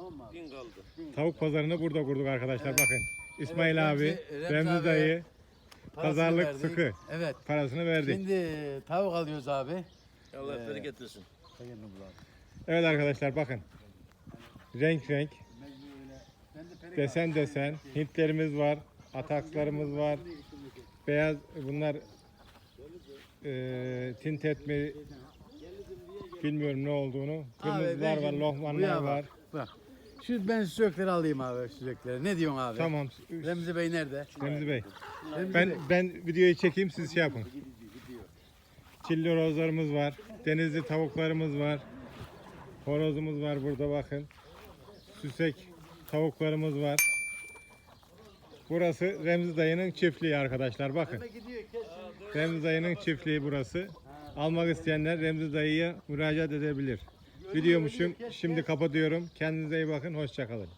Tamam mı abi? Bin kaldı. Tavuk pazarını burada kurduk arkadaşlar bakın. İsmail Evet, abi, Remzi- Remzi Remzi abi dayı Parasını Pazarlık verdik. sıkı. Evet. parasını verdik. Şimdi tavuk alıyoruz abi. Allah Ee, bereket getirsin. Sayın Nurullah abi. Evet arkadaşlar bakın. Renk renk, Ben de perik desen desen, Hintlerimiz var, atakslarımız var. Beyaz bunlar e, tint etme bilmiyorum ne olduğunu. Abi, Kırmızılar ben var, şimdi lohmanlar bak, var. Bak. Şu ben sürekleri alayım abi sürekleri. Ne diyorsun abi? Tamam. Remzi Bey nerede? Remzi Bey. Remzi Ben Bey. ben videoyu çekeyim siz şey yapın. Çilli horozlarımız var. Denizli tavuklarımız var. Horozumuz var burada bakın. Süsek tavuklarımız var. Burası Remzi dayının çiftliği arkadaşlar bakın. Remzi dayının çiftliği burası. Almak isteyenler Remzi dayıya müracaat edebilir. Videomuşum şimdi kapatıyorum. Kendinize iyi bakın. Hoşçakalın.